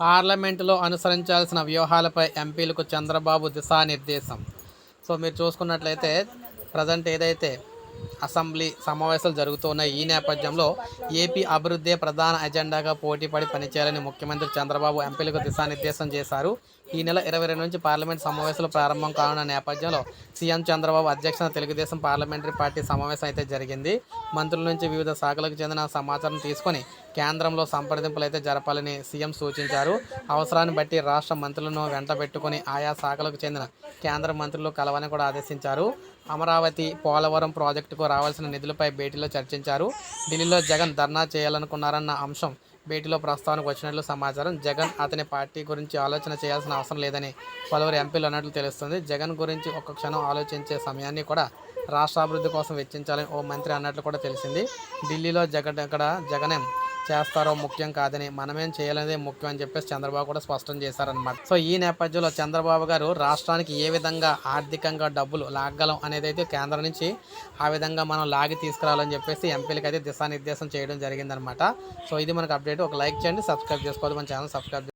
పార్లమెంటులో అనుసరించాల్సిన వ్యూహాలపై ఎంపీలకు చంద్రబాబు దిశానిర్దేశం. సో మీరు చూసుకున్నట్లయితే ప్రజెంట్ ఏదైతే అసెంబ్లీ సమావేశాలు జరుగుతున్నాయి ఈ నేపథ్యంలో ఏపీ అభివృద్ధి ప్రధాన ఎజెండాగా పోటీపడి పనిచేయాలని ముఖ్యమంత్రి చంద్రబాబు ఎంపీలకు దిశానిర్దేశం చేశారు. ఈ నెల ఇరవై రెండు నుంచి పార్లమెంట్ సమావేశాలు ప్రారంభం కానున్న నేపథ్యంలో సీఎం చంద్రబాబు అధ్యక్షతన తెలుగుదేశం పార్లమెంటరీ పార్టీ సమావేశం అయితే జరిగింది. మంత్రుల నుంచి వివిధ శాఖలకు చెందిన సమాచారం తీసుకొని కేంద్రంలో సంప్రదింపులు అయితే జరపాలని సీఎం సూచించారు. అవసరాన్ని బట్టి రాష్ట్ర మంత్రులను వెంట పెట్టుకుని ఆయా శాఖలకు చెందిన కేంద్ర మంత్రులు కలవని కూడా ఆదేశించారు. అమరావతి పోలవరం ప్రాజెక్టుకు రావాల్సిన నిధులపై భేటీలో చర్చించారు. ఢిల్లీలో జగన్ ధర్నా చేయాలనుకున్నారన్న అంశం భేటీలో ప్రస్తావనకు వచ్చినట్లు సమాచారం. జగన్ అతని పార్టీ గురించి ఆలోచన చేయాల్సిన అవసరం లేదని పలువురు ఎంపీలు అన్నట్లు తెలుస్తుంది. జగన్ గురించి ఒక్క క్షణం ఆలోచించే సమయాన్ని కూడా రాష్ట్ర అభివృద్ధి కోసం వెచ్చించాలని ఓ మంత్రి అన్నట్లు కూడా తెలిసింది. ఢిల్లీలో జగన్ ఇక్కడ జగనే చేస్తారో ముఖ్యం కాదని మనమేం చేయాలనేది ముఖ్యం అని చెప్పేసి చంద్రబాబు కూడా స్పష్టం చేశారనమాట సో ఈ నేపథ్యంలో చంద్రబాబు గారు రాష్ట్రానికి ఏ విధంగా ఆర్థికంగా డబ్బులు లాగలం అనేది అయితే కేంద్రం నుంచి ఆ విధంగా మనం లాగి తీసుకురావాలని చెప్పేసి ఎంపీలకి అయితే దిశానిర్దేశం చేయడం జరిగిందనమాట సో ఇది మనకు అప్డేట్. ఒక లైక్ చేయండి సబ్స్క్రైబ్ చేసుకోవాలి మన ఛానల్ సబ్స్క్రైబ్